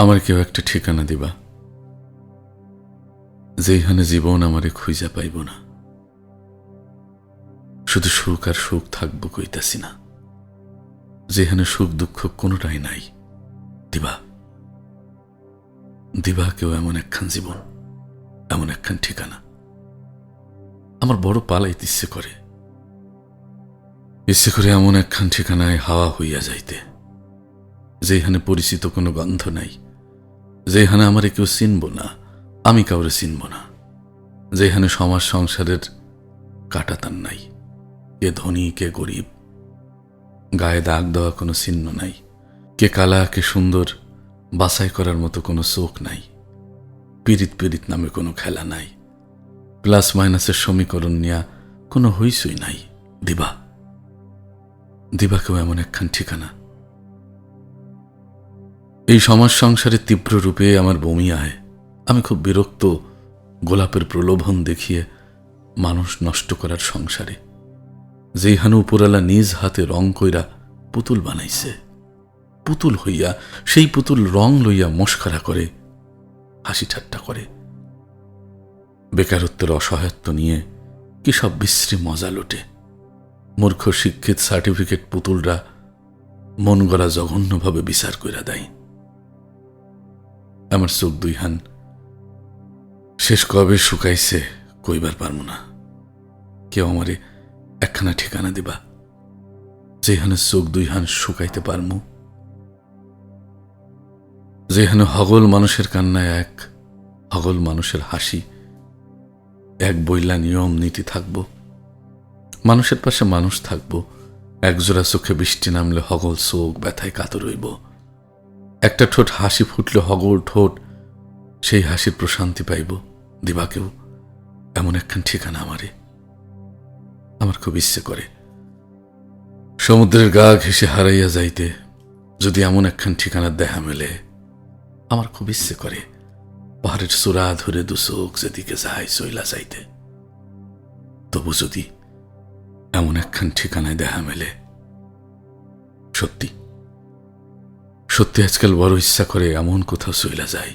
আমার কেউ একটা ঠিকানা দিবা যেখানে জীবন আমারে খুঁজা পাইব না। শুধু সুখ আর সুখ থাকব কইতাছি না, যেখানে সুখ দুঃখ কোনোটাই নাই, দিবা। দিবা কেউ এমন একখান জীবন, এমন একখান ঠিকানা। আমার বড় পালাইতে ইচ্ছে করে ইচ্ছে করে এমন একখান ঠিকানায় হাওয়া হইয়া যাইতে যেখানে পরিচিত কোনো গন্ধ নাই। যেখানে আমারে কেউ চিনব না, আমি কাউরে চিনব না। যেখানে সমাজ সংসারের কাটাতান নাই, কে ধনী, কে গরিব, গায়ে দাগ দেওয়া কোনো চিহ্ন নাই, কে কালা, কে সুন্দর, বাছাই করার মতো কোনো চোখ নাই, পীড়িত পীড়িত নামে কোনো খেলা নাই, প্লাস মাইনাসের সমীকরণ নিয়া কোনো হইসই নাই, দিবা। দিবাকেও এমন একখান ঠিকানা। এই সমাজ সংসারের তীব্র রূপে আমার বমি আয় আমি খুব বিরক্ত গোলাপের প্রলোভন দেখিয়ে মানুষ নষ্ট করার সংসারে। যেইখানে উপরালা নিজ হাতে রং কইরা পুতুল বানাইছে, পুতুল হইয়া সেই পুতুল রং লইয়া মস্করা করে, হাসি ঠাট্টা করে। বেকারত্বের অসহায়ত্ব নিয়ে কি সব বিশ্রী মজা লোটে। মূর্খ শিক্ষিত সার্টিফিকেট পুতুলরা মন গড়া জঘন্যভাবে বিচার কইরা দেয়। আমার চোখ দুই হান। শেষ কবে শুকাইছে কইবার পারব না। কেউ আমারে একখানা ঠিকানা দিবা, যেখানে চোখ দুই হান শুকাইতে পারমু। যেখানে হগল মানুষের কান্নায় এক, হগল মানুষের হাসি। এক বইলা নিয়ম নীতি থাকব। মানুষের পাশে মানুষ থাকব। একজোড়া চোখে বৃষ্টি নামলে হগল চোখ ব্যথায় কাতর হইব। একটা ঠোঁট হাসি ফুটলে হগর ঠোঁট, সেই হাসির প্রশান্তি পাইব, দিবাকেও। এমন একখান ঠিকানা আমারে। আমার খুব ইচ্ছে করে। সমুদ্রের গা ঘেসে হারাইয়া যাইতে যদি এমন একখান ঠিকানার দেখা মেলে, আমার খুব ইচ্ছে করে পাহাড়ের চূড়া ধরে দুচোখ যেদিকে যায় চইলা যাইতে। তবু যদি এমন একখান ঠিকানায় দেখা মেলে, সত্যি সত্যি আজকাল বড় ইচ্ছা করে এমন কোথাও চইলা যায়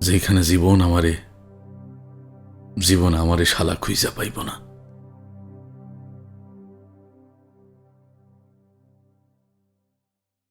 যেখানে জীবন আমারে জীবন আমারে শালা খুঁজা পাইব না।